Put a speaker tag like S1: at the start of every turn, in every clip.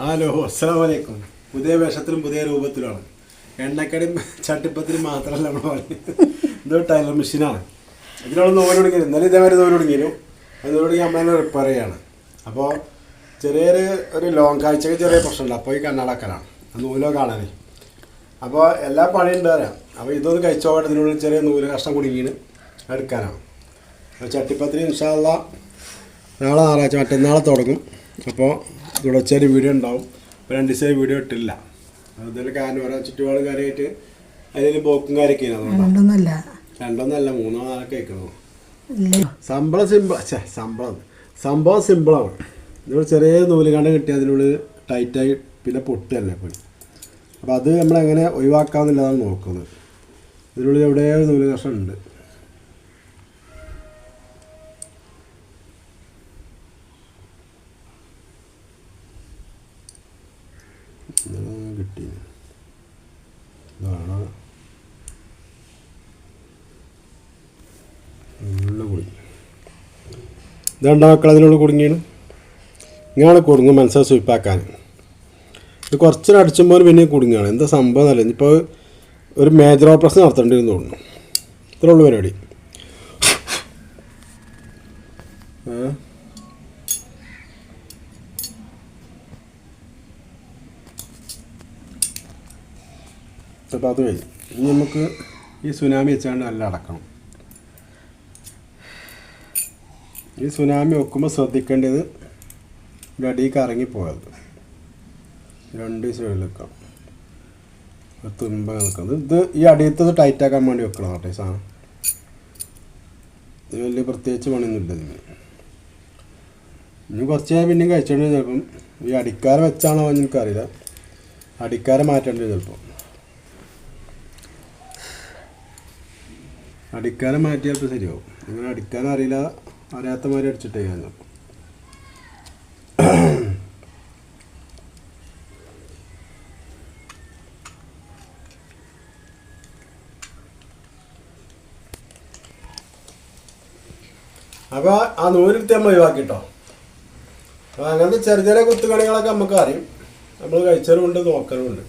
S1: Hello അസ്സാം വലൈക്കും പുതിയ വേഷത്തിലും പുതിയ രൂപത്തിലുമാണ്. എണ്ണക്കടി ചട്ടിപ്പത്തിലും മാത്രമല്ല നമ്മൾ പറയുന്നത് ഇതോ ടൈലർ മെഷീനാണ് ഇതിനുള്ള നൂൽ തുടങ്ങിയത് ഇന്നലെ ഇതേമാതിരി നൂൽ അതിനോട് അത് തുടങ്ങി അമ്മ റിപ്പയർ ചെയ്യാണ് അപ്പോൾ ചെറിയൊരു ഒരു ലോങ് കാഴ്ചക്ക് ചെറിയ പ്രശ്നമുണ്ട്. അപ്പോൾ ഈ കണ്ണടക്കലാണ്. നൂലോ കാണാനേ. അപ്പോൾ എല്ലാ പണിയും ഉണ്ട് തരാം അപ്പോൾ ഇതൊന്ന് കഴിച്ചോട്ടെ. ഇതിനുള്ളിൽ ചെറിയ നൂൽ കഷ്ണം കുടുങ്ങിയാണ്. എടുക്കാനാണ്. അപ്പോൾ ചട്ടിപ്പത്തിരി ഇൻഷാല്ല നാളെ ഞായറാഴ്ച മറ്റന്നാളെ തുടങ്ങും. അപ്പോൾ തുടർച്ചയായിട്ട് വീഡിയോ ഉണ്ടാവും. അപ്പോൾ രണ്ട് ദിവസമായി വീഡിയോ ഇട്ടില്ല. അതുപോലെ കാരണം ഓരോ ചുറ്റുപാട് കാര്യമായിട്ട് അതിൽ ബോക്കും കാര്യമൊക്കെ
S2: രണ്ടൊന്നല്ല
S1: രണ്ടൊന്നല്ല മൂന്നോ നാലൊക്കെ ആയിക്കണോ
S2: ശമ്പളം
S1: സംഭവം സിമ്പിൾ ശമ്പളം. സംഭവം സിമ്പിളാണ് നമ്മൾ ചെറിയ നൂലുകണ്ട കിട്ടി അതിനുള്ളിൽ ടൈറ്റായി പിന്നെ പൊട്ടുകയല്ലേ പോയി അപ്പോൾ അത് നമ്മളെങ്ങനെ ഒഴിവാക്കാമെന്നുള്ളതാണ് നോക്കുന്നത്. ഇതിനുള്ളിൽ എവിടെയോ നൂൽ കഷ്ണം ഉണ്ട് ഇതാണ് കിട്ടി ഇതാണ് ഉള്ള കുടുങ്ങി ഇതാണ്ട മക്കൾ അതിനുള്ളിൽ കുടുങ്ങിയാണ്. ഇങ്ങനെ കുടുങ്ങും മനസ്സിൽ സ്വീപ്പാക്കാൻ. ഇത് കുറച്ച് അടിച്ചുമ്പോൾ പിന്നെ കുടുങ്ങുകയാണ്. എന്താ സംഭവം അല്ല ഇനിയിപ്പോൾ ഒരു മേജർ ഓപ്പറേഷൻ നടത്തേണ്ടി എന്ന് തോന്നുന്നു. ഇത്രേ ഉള്ളൂ പരിപാടി. അത് ഇനി നമുക്ക് ഈ സുനാമി വെച്ചാണ്ട് നല്ല അടക്കണം. ഈ സുനാമി വെക്കുമ്പോൾ ശ്രദ്ധിക്കേണ്ടത് ഇവിടെ അടിയിൽ കറങ്ങിപ്പോയത്. രണ്ട് സൈഡിൽ വെക്കാം തുമ്പ നിൽക്കുന്നത് ഇത് ഈ അടിയത്തത് ടൈറ്റാക്കാൻ വേണ്ടി വെക്കണം കേട്ടോ ഈ സാധനം? ഇത് വലിയ പ്രത്യേകിച്ച് പണിയൊന്നുമില്ല ഇതിന്. ഇനി കുറച്ച് ഞാൻ പിന്നെയും കഴിച്ചോണ്ട് ചിലപ്പം. ഈ അടിക്കാര വെച്ചാണോ എന്ന് എനിക്കറിയില്ല. അടിക്കാര മാറ്റേണ്ടി ചിലപ്പോൾ അടിക്കാരെ മാറ്റിയാൽ ശരിയാവും. അങ്ങനെ അടിക്കാൻ അറിയില്ല. അറിയാത്ത മാതിരി അടിച്ചിട്ടേ ഞാൻ അപ്പോൾ ആ നൂലിരുത്തി നമ്മൾ ഒഴിവാക്കിട്ടോ. അപ്പോൾ അങ്ങനത്തെ ചെറിയ ചെറിയ കുത്തുകണികളൊക്കെ നമുക്ക് അറിയും. നമ്മൾ കഴിച്ചതുമുണ്ട് നോക്കലുമുണ്ട്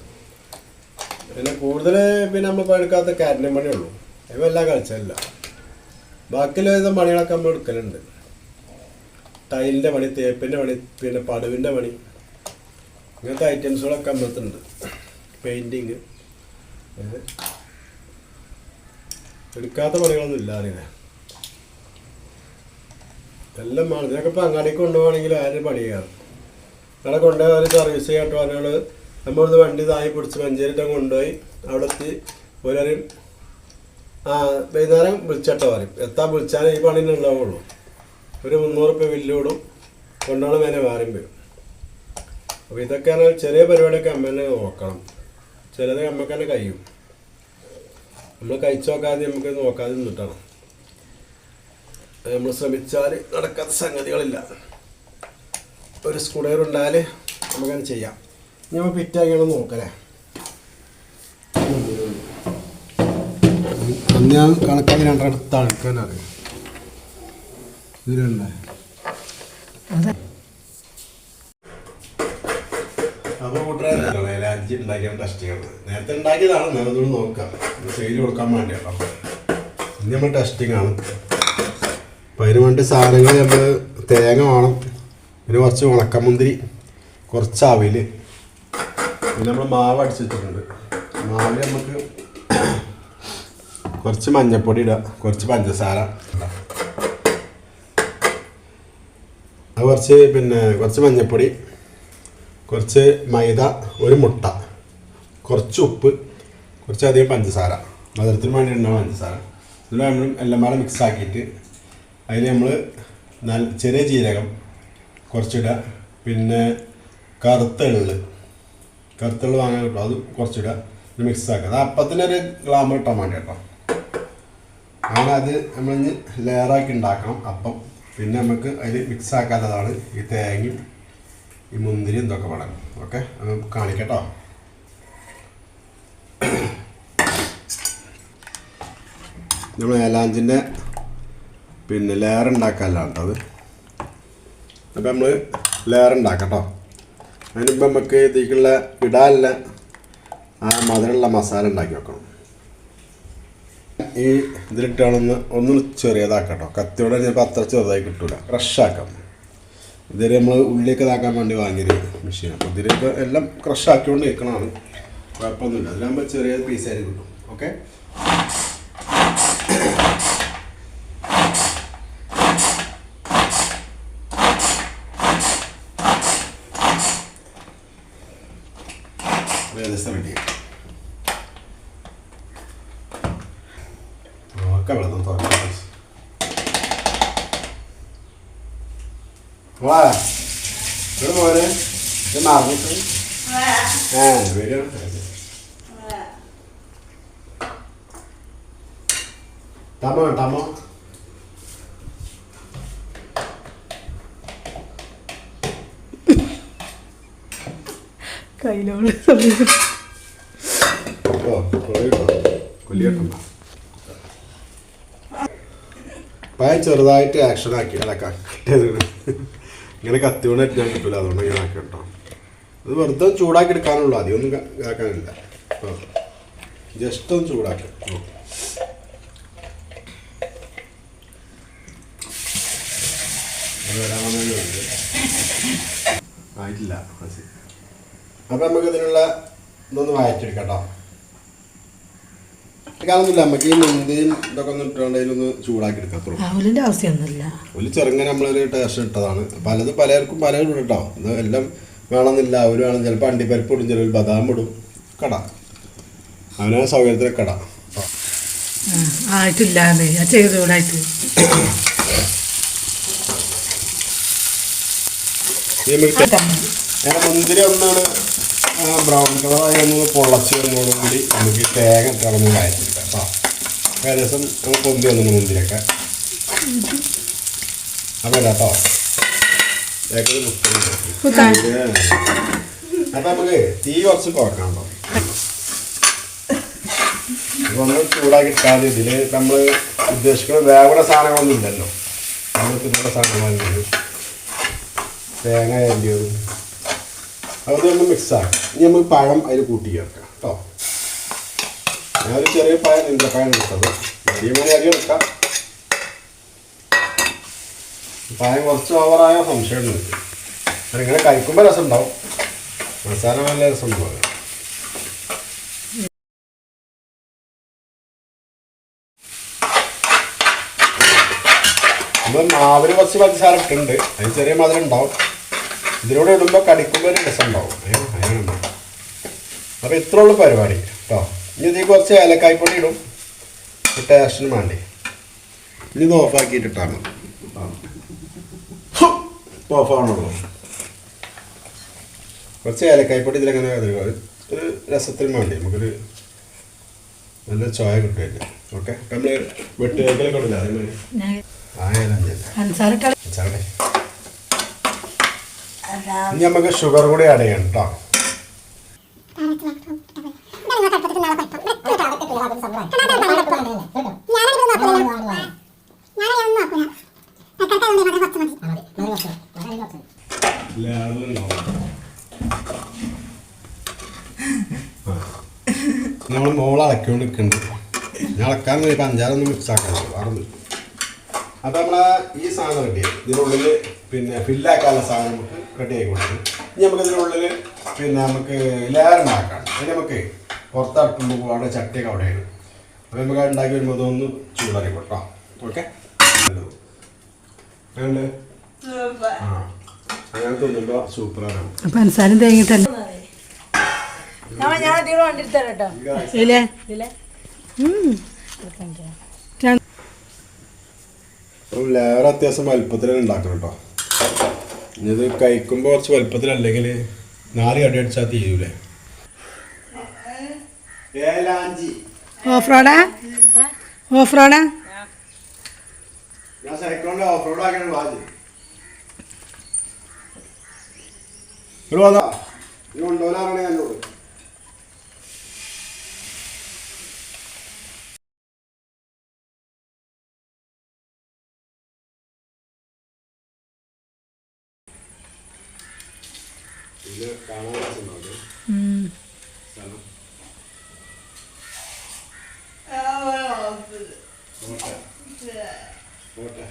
S1: പിന്നെ കൂടുതൽ പിന്നെ നമ്മൾ പണിക്കാത്ത കാരണം പണിയുള്ളൂ ഇവെല്ലാം കളിച്ചല്ല ബാക്കിയുള്ള വിധം പണികളൊക്കെ നമ്മൾ എടുക്കലുണ്ട്. ടൈലിന്റെ പണി തേപ്പിന്റെ പണി പിന്നെ പടുവിന്റെ പണി. ഇങ്ങനത്തെ ഐറ്റംസുകളൊക്കെ അമ്പത്തുണ്ട് പെയിന്റിങ് എടുക്കാത്ത പണികളൊന്നും ഇല്ല അറിയണേ എല്ലാം വേണം ഇതിനൊക്കെ ഇപ്പം അങ്ങാടിക്ക് കൊണ്ടുപോകണമെങ്കിൽ ആരും പണി ചെയ്യാറ് അവിടെ കൊണ്ടുപോയി സർവീസ് ചെയ്യാട്ടോ പറഞ്ഞാൽ നമ്മളിത് വണ്ടി താഴെ പിടിച്ച് മഞ്ചേരിട്ടം കൊണ്ടുപോയി അവിടെ എത്തി ഒരരും ആ വൈകുന്നേരം വിളിച്ചട്ടോ പറയും. എത്താൻ വിളിച്ചാലേ ഈ പണി ഉണ്ടാവുള്ളൂ. ഒരു മുന്നൂറ് റുപ്യ ബില്ല് വിടും കൊണ്ടുപോകണം മേലെ മാറിയും വരും. അപ്പോൾ ഇതൊക്കെയാണ് ചെറിയ പരിപാടിയൊക്കെ അമ്മ തന്നെ നോക്കണം. ചിലത് അമ്മയ്ക്ക് തന്നെ കഴിയും. നമ്മൾ കഴിച്ചു നോക്കാതെ നമുക്ക് നോക്കാതെ നിന്നിട്ടാണ്. നമ്മൾ ശ്രമിച്ചാൽ നടക്കാത്ത സംഗതികളില്ല. ഒരു സ്കൂഡർ ഉണ്ടായാൽ നമുക്കത് ചെയ്യാം. ഇനി നമ്മൾ ഫിറ്റാക്കിയാണ് നോക്കലേ ഞാൻ കണക്കാക്കി രണ്ടിടത്ത് അളക്കാനറിയാം ഇതിലുണ്ട് അപ്പോൾ കൂട്ടുകാരല്ല അഞ്ച് ഉണ്ടാക്കിയ ടെസ്റ്റ് നേരത്തെ ഉണ്ടാക്കിയതാണ് നേരത്തോട് നോക്കാം. സെയിൽ കൊടുക്കാൻ വേണ്ടിയാണ്. കേട്ടോ ഇനി നമ്മൾ ടെസ്റ്റിംഗ് ആണ്. അപ്പം അതിന് വേണ്ടി സാധനങ്ങൾ നമ്മൾ തേങ്ങ വേണം. പിന്നെ കുറച്ച് ഉണക്കമുന്തിരി കുറച്ച് അവിൽ പിന്നെ നമ്മൾ മാവ് അടിച്ചിട്ടുണ്ട് മാവിൽ നമുക്ക് കുറച്ച് മഞ്ഞൾപ്പൊടി ഇടുക കുറച്ച് പഞ്ചസാര. അത് കുറച്ച് പിന്നെ കുറച്ച് മഞ്ഞൾപ്പൊടി കുറച്ച് മൈദ ഒരു മുട്ട കുറച്ച് ഉപ്പ് കുറച്ചധികം പഞ്ചസാര. മധുരത്തിന് വേണ്ടി ഉണ്ടാവും പഞ്ചസാര. ഇതിൽ നമ്മൾ എല്ലാം കൂടെ മിക്സ് ആക്കിയിട്ട് അതിൽ നമ്മൾ നല്ല ചെറിയ ജീരകം കുറച്ചിടുക പിന്നെ കറുത്ത എള്ള്. കറുത്ത വാങ്ങാൻ കിട്ടും അത് കുറച്ചിടുക മിക്സ് ആക്കുക. അത് അപ്പത്തിനൊരു ഗ്ലാമർ ഇട്ടാൻ വേണ്ടി കേട്ടോ. അങ്ങനെ അത് നമ്മൾ ലെയറാക്കി ഉണ്ടാക്കണം. അപ്പം പിന്നെ നമുക്ക് അതിൽ മിക്സ് ആക്കാത്തതാണ് ഈ തേങ്ങയും ഈ മുന്തിരിയും ഇതൊക്കെ വേണം ഓക്കെ? കാണിക്കട്ടോ. നമ്മൾ ഏലാഞ്ചിന്റെ പിന്നെ ലെയർ ഉണ്ടാക്കാനാണ് അത്. അപ്പം നമ്മൾ ലെയർ ഉണ്ടാക്കട്ടോ. അതിനിപ്പോൾ നമുക്ക് ഇതിലേക്കുള്ള ഇടാനുള്ള ആ മധുരമുള്ള മസാല ഉണ്ടാക്കി വെക്കണം. ഈ ഇതിലിട്ടാണെന്ന് ഒന്ന് ചെറിയതാക്കട്ടോ. കത്തിയോടെ ചിലപ്പോൾ അത്ര ചെറുതായി കിട്ടൂല. ക്രഷാക്കാം. ഇതുവരെ നമ്മൾ ഉള്ളിലേക്ക് ഇതാക്കാൻ വേണ്ടി വാങ്ങിയൊരു മെഷീൻ അപ്പോൾ ഇതിലിപ്പോൾ എല്ലാം ക്രഷാക്കിക്കൊണ്ട് നിൽക്കണതാണ് കുഴപ്പമൊന്നുമില്ല. അതിലാകുമ്പോൾ ചെറിയ പീസായിട്ട് കിട്ടും. ഓക്കെ ഏകദേശം റെഡി ഒക്കെ വെള്ളം തുറക്കാം വാ ഇവിടെ മോനെ ഇത് മറന്നിട്ട് ആ വരും ടമോ ടമോ
S2: കയ്യിലോട്
S1: പഴം ചെറുതായിട്ട് ആക്ഷൻ ആക്കി ഇളക്കാം ഇങ്ങനെ കത്തി കൊണ്ട് ഞാൻ കിട്ടില്ല അതുകൊണ്ട് ഇങ്ങനെ ആക്കി കേട്ടോ. അത് വെറുതെ ചൂടാക്കി എടുക്കാനുള്ളൂ. അധികം ഇതാക്കാനില്ല. ജസ്റ്റ് ഒന്ന് ചൂടാക്കി. ആയിട്ടില്ല. അപ്പം നമുക്ക് ഇതിനുള്ള ഇതൊന്ന് വായിച്ചെടുക്കാം കേട്ടോ. കാണുന്നില്ല നമുക്ക് ഈ മുന്തിയും ഇതൊക്കെ ഒന്ന് ഇട്ടുകൊണ്ട് അതിലൊന്ന് ചൂടാക്കി എടുക്കാം അത്രേ ഉള്ളൂ.
S2: അവലിന്റെ ആവശ്യമൊന്നുമില്ല
S1: ഒരു ചെറുങ്ങനെ നമ്മളൊരു ടേസ്റ്റ് ഇട്ടതാണ്. പലതും പലർക്കും പലരും ഇടും ഇത് എല്ലാം വേണമെന്നില്ല. അവർ വേണം ചിലപ്പോൾ അണ്ടിപ്പരിപ്പ് ഇടും ചിലർ ബദാം ഇടും. കട. അവനാ സൗകര്യത്തിന് കട.
S2: ആയിട്ടില്ല ഞാൻ ചെയ്തോടായിട്ട്
S1: മുന്തിരി ഒന്നാണ് ബ്രൗൺ കളറായി ഒന്ന് പൊള്ളച്ച് വന്നതോടുകൂടി നമുക്ക് ഈ തേങ്ങ കളഞ്ഞ് വയറ്റിരിക്കാം കേട്ടോ. ഏകദേശം നമുക്ക് പൊന്തി വന്നു മുന്തിരിയൊക്കെ അപ്പം കേട്ടോ അപ്പൊ നമുക്ക് തീ കുറച്ച് കുറക്കണം കേട്ടോ ഒന്ന് ചൂടാക്കി ഇട്ടാൽ ഇതിൽ നമ്മൾ ഉദ്ദേശിക്കുന്ന വേവണ സാധനങ്ങളൊന്നും ഇല്ലല്ലോ. തേങ്ങ ഒന്ന് മിക്സ് ആക്കാം. ഇനി നമുക്ക് പഴം അതിൽ കൂട്ടി ചേർക്കാം കേട്ടോ ഞാനൊരു ചെറിയ പഴം നിന്റെ പഴം എടുത്തത്. വലിയ മണി അരി എടുക്കാം. പഴം കുറച്ച് ഓവറായ സംശയം ഉണ്ട് അതിങ്ങനെ കഴിക്കുമ്പോൾ രസം ഉണ്ടാവും മസാല നല്ല രസം ഉണ്ടാവും നമ്മൾ മാവിന് കുറച്ച് പഞ്ചസാര ഇട്ടുണ്ട് അതിന് ചെറിയ മധുരം ഉണ്ടാവും. ഇതിലൂടെ ഇടുമ്പോൾ കടിക്കുമ്പോൾ ഒരു രസം ഉണ്ടാവും ഏ, അതിനാണ് അപ്പോൾ ഇത്ര ഉള്ള പരിപാടി കേട്ടോ ഇനി ഇതിൽ കുറച്ച് ഏലക്കായ്പൊടി ഇടും. ടേസ്റ്റിന് വേണ്ടി ഇനി ഇത് ഓഫാക്കിയിട്ട് ഇട്ടാൽ മതി. ഓഫാണുള്ളൂ കുറച്ച് ഏലക്കായ്പൊടി ഇതിലങ്ങനെ ഒരു രസത്തിന് വേണ്ടി നമുക്കൊരു നല്ല ചോയ കിട്ടുമല്ലേ ഓക്കെ? നമ്മൾ വെട്ടുകേക്കലൊക്കെ ഉണ്ടല്ലോ അതേമാതിരി.
S2: ആയാലും
S1: ആ ഏലം ഇനി നമുക്ക് ഷുഗർ കൂടി ആഡ് ചെയ്യണം കേട്ടോ നമ്മൾ മോൾ അളക്കൊണ്ട് നിൽക്കുന്നുണ്ട് ഞാൻ അളക്കാൻ വേണ്ടി അഞ്ചാറൊന്നും മിക്സ് ആക്കണം. പറഞ്ഞു അപ്പം നമ്മളെ ഈ സാധനം കിട്ടിയത് ഇതിനുള്ളിൽ പിന്നെ ഫില്ലാക്കാനുള്ള സാധനം നമുക്ക് റെഡി ആയി കൊടുക്കും ഇനി നമുക്ക് ഇതിനുള്ളിൽ പിന്നെ നമുക്ക് ലെയർ ഉണ്ടാക്കാം അതിന് നമുക്ക് പുറത്താക്കുമ്പോൾ അവിടെ ചട്ടിയൊക്കെ അവിടെയാണ്. അപ്പോൾ നമുക്ക് ഉണ്ടാക്കി വരുമ്പോൾ അതൊന്ന് ചൂടാക്കി കൊടുക്കാം. ഓക്കെ? അങ്ങനെ ആ. അങ്ങനെ തിന്നുമ്പോൾ സൂപ്പറാണ്.
S2: പഞ്ചസാരയും തേങ്ങിട്ടല്ല?
S3: ഞാൻ ഞാൻ ഇതിൽ വണ്ടിരുത്തരാം കേട്ടോ.
S2: ഇല്ലേ?
S3: ഇതിലെ?
S1: അപ്പം ലെയർ അത്യാവശ്യം വലുപ്പത്തിൽ ഉണ്ടാക്കണം കേട്ടോ. ഇത് കഴിക്കുമ്പോൾ കുറച്ച് വലുപ്പത്തിലല്ലെങ്കിൽ നാല് കടി അടിച്ചാൽ തീരൂലേ?
S2: ഓഫ് റോഡാ ഓഫ് റോഡാ
S1: ഞാൻ ഓഫ് വാജി ഒരു വന്നാ എന്നോട് ഇത് കാണാൻ രസമുണ്ടാവും. സ്ഥലം പോട്ടെ. പോട്ടെ.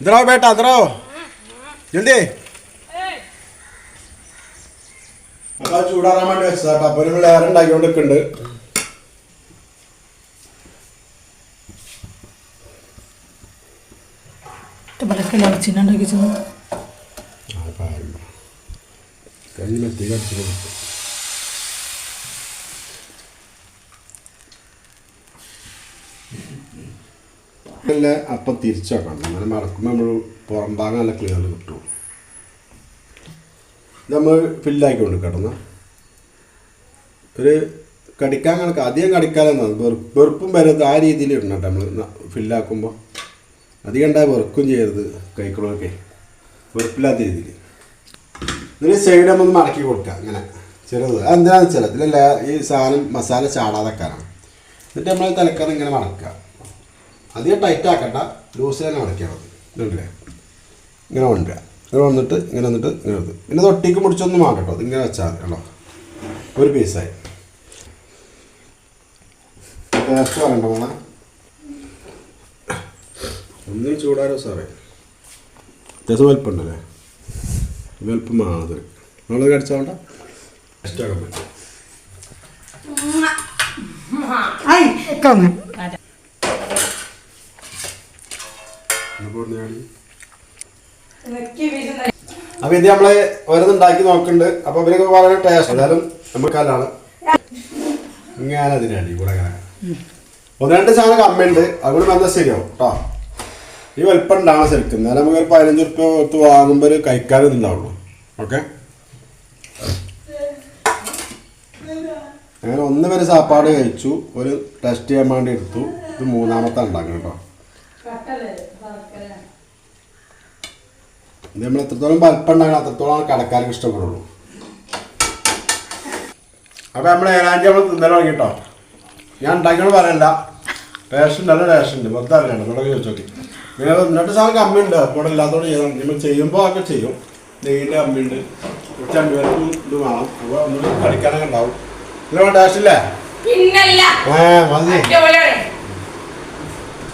S1: ഇതറോ ബേട്ടാ ഇതറോ. ജൽദി അപ്പൊ ചൂടാറാൻ വേണ്ടി വെച്ചതാട്ടോ അപ്പൊ ഒരു ലെയർ ഉണ്ടാക്കിക്കൊണ്ട് നിൽക്കുന്നുണ്ട് അപ്പം തിരിച്ചു വെക്കണം. അങ്ങനെ മറക്കുമ്പോൾ നമ്മൾ പുറം ഭാഗം നല്ല ക്ലിയർ കിട്ടും ഇത് നമ്മൾ ഫില്ലാക്കി കൊണ്ട് കിടന്ന. ഒരു കടിക്കാൻ കണക്ക് അധികം കടിക്കാനെന്നാണ് വെറുപ്പ് വരരുത് ആ രീതിയിൽ ഇടണം കേട്ടോ നമ്മൾ ഫില്ലാക്കുമ്പോൾ അധികം ഉണ്ടായ വെറുക്കും ചെയ്യരുത് കൈക്കുള്ളതൊക്കെ വെറുപ്പില്ലാത്ത രീതിയിൽ. ഇതിന് സൈഡ് നമ്മൾ മടക്കി കൊടുക്കുക ഇങ്ങനെ. ചെറുത്. അതെന്തിനാണെന്ന് വെച്ചാൽ ഇതിലല്ല ഈ സാധനം മസാല ചാടാതെക്കാനാണ്. എന്നിട്ട് നമ്മൾ തലക്കറി ഇങ്ങനെ മടക്കുക അധികം ടൈറ്റ് ആക്കണ്ട. ലൂസ് തന്നെ മടക്കിയാൽ മതി ഇങ്ങനെ കൊണ്ടുവരിക ഇങ്ങനെ വന്നിട്ട് ഇങ്ങനെ വന്നിട്ട് ഇങ്ങനെ വന്നു പിന്നെ തൊട്ടിക്ക് മുടിച്ചൊന്നും വേണ്ട കേട്ടോ. ഇങ്ങനെ വെച്ചാൽ മതി കേട്ടോ. ഒരു പീസായി ടേസ്റ്റ് പറയണ്ട മോളെ. ഒന്നും ചൂടാരോ സാറേ. അത്യാവശ്യം വലിപ്പമുണ്ടല്ലേ വലിപ്പം മാതിരി. നമ്മളത് കടിച്ചോണ്ട ഇഷ്ടമാക്കാൻ പറ്റും.
S2: കങ്ങ
S1: അപ്പൊ ഇത് നമ്മൾ ഓരോന്ന് ഉണ്ടാക്കി നോക്കുന്നുണ്ട് അപ്പൊ ഇവരൊക്കെ വളരെ ടേസ്റ്റ് ഏതായാലും നമുക്കല്ലാണ് ഇങ്ങനെ ഇവിടെ അങ്ങനെ. ഒന്ന് രണ്ട് സാധനം കമ്മിയുണ്ട്. അതുകൊണ്ട് വന്നാൽ ശരിയാവും കേട്ടോ ഈ വലിപ്പം ശരിക്കും. എന്നാലും നമുക്ക് ഒരു പതിനഞ്ച് റുപ്യ കൊടുത്ത് വാങ്ങുമ്പോൾ ഒരു കഴിക്കാനും ഉണ്ടാവുള്ളൂ ഓക്കെ? അങ്ങനെ ഒന്ന് വരെ സാപ്പാട് കഴിച്ചു. ഒരു ടെസ്റ്റ് ചെയ്യാൻ വേണ്ടി എടുത്തു. ഇത് മൂന്നാമത്തെ ഉണ്ടാക്കണം കേട്ടോ ഇത് നമ്മൾ എത്രത്തോളം വലിപ്പം ഉണ്ടാകണം അത്രത്തോളം കടക്കാർക്ക് ഇഷ്ടപ്പെടുള്ളൂ. അപ്പൊ നമ്മൾ ഏഴാഞ്ചി നമ്മൾ തിന്നൽ തുടങ്ങി കേട്ടോ ഞാൻ ഉണ്ടാക്കിയോട് പറയല്ല. റേഷൻ നല്ല റേഷൻ ഉണ്ട്. മൊത്തം അറിയണം എന്നോട് ചോദിച്ചു നോക്കി പിന്നെ എന്നിട്ട് സാധനം കമ്മിയുണ്ട്. ഇവിടെ ഇല്ലാത്തതുകൊണ്ട് ചെയ്യണം. നമ്മൾ ചെയ്യുമ്പോൾ ഒക്കെ ചെയ്യും. നെയ്യിന്റെ കമ്മിയുണ്ട്. കുറച്ച് അമ്പേർക്കും ഇത് വേണം. അപ്പോൾ ഒന്നും കടിക്കാനൊക്കെ ഉണ്ടാവും. ഇതിന് ടേസ്റ്റ് ഇല്ലേ? ഏ മതി.
S3: അടിപൊളിയാണ്.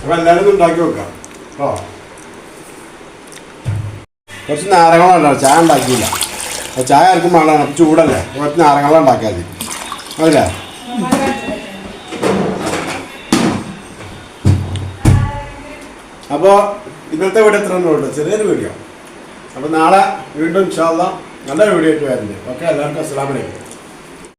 S1: അപ്പൊ എല്ലാവരും ഉണ്ടാക്കി വെക്കാം. ഓ കുറച്ച് നാരങ്ങളുണ്ടോ ചായ ഉണ്ടാക്കിയില്ല. ചായ ആർക്കും വേണം അപ്പം ചൂടല്ലേ? കുറച്ച് നാരങ്ങളും ഉണ്ടാക്കിയാൽ മതി. അതല്ലേ അപ്പോൾ ഇന്നത്തെ വീഡിയോ എത്ര ഉള്ളൂ. ചെറിയൊരു വീഡിയോ. അപ്പോൾ നാളെ വീണ്ടും ഇൻഷാല്ല നല്ലൊരു വീഡിയോ ആയിട്ട് വരുന്നുണ്ട് ഓക്കെ എല്ലാവർക്കും അസ്സലാമലൈക്കും